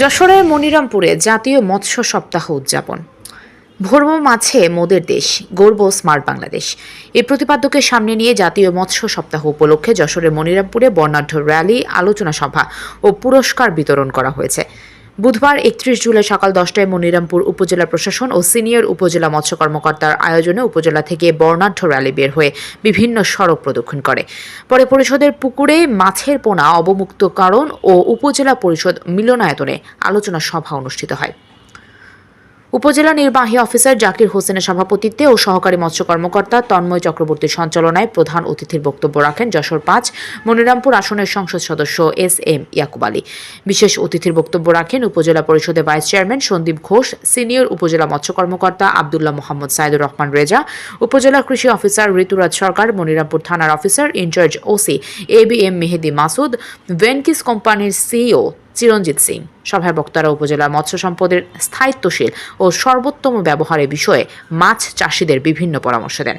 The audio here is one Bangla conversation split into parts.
যশোরের মনিরামপুরে জাতীয় মৎস্য সপ্তাহ উদযাপন। ভর্ম মাছে মোদের দেশ গর্ব স্মার্ট বাংলাদেশ। এ প্রতিপাদ্যকে সামনে নিয়ে জাতীয় মৎস্য সপ্তাহ উপলক্ষে যশোরের মনিরামপুরে বর্ণাঢ্য র্যালি, আলোচনা সভা ও পুরস্কার বিতরণ করা হয়েছে। বুধবার একত্রিশ জুলাই সকাল দশটায় মনিরামপুর উপজেলা প্রশাসন ও সিনিয়র উপজেলা মৎস্য কর্মকর্তার আয়োজনে উপজেলা থেকে বর্ণাঢ্য র্যালি বের হয়ে বিভিন্ন সড়ক প্রদক্ষিণ করে। পরে পরিষদের পুকুরে মাছের পোনা অবমুক্তকরণ ও উপজেলা পরিষদ মিলনায়তনে আলোচনা সভা অনুষ্ঠিত হয়। উপজেলা নির্বাহী অফিসার জাকির হোসেনের সভাপতিত্বে ও সহকারী মৎস্য কর্মকর্তা তন্ময় চক্রবর্তীর সঞ্চালনায় প্রধান অতিথির বক্তব্য রাখেন যশোর পাঁচ মনিরামপুর আসনের সংসদ সদস্য এস এম ইয়াকুব আলী। বিশেষ অতিথির বক্তব্য রাখেন উপজেলা পরিষদের vice chairman Sandip Ghosh, senior upazila মৎস্য কর্মকর্তা আবদুল্লাহ মোহাম্মদ সাইদুর রহমান রেজা, উপজেলা কৃষি অফিসার ঋতুরাজ সরকার, মনিরামপুর থানার officer in charge OC A B M Mehedi Masud, Venky's কোম্পানির সিইও চিরঞ্জিত সিং। সভায় বক্তারা উপজেলা মৎস্য সম্পদের স্থায়িত্বশীল ও সর্বোত্তম ব্যবহারের বিষয়ে মাছ চাষিদের বিভিন্ন পরামর্শ দেন।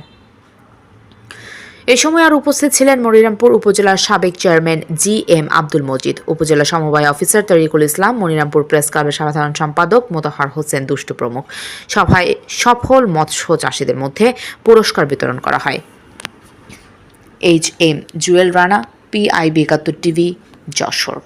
এ সময় আর উপস্থিত ছিলেন মনিরামপুর উপজেলার সাবেক chairman G M Abdul Majid, upazila সমবায় অফিসার তরিকুল ইসলাম, মনিরামপুর প্রেস ক্লাবের সাধারণ সম্পাদক মোতাহার হোসেন দুষ্টু প্রমুখ। সভায় সফল মৎস্য চাষিদের মধ্যে পুরস্কার বিতরণ করা হয়। H M Jewel Rana PIB Ekattor TV, Jessore.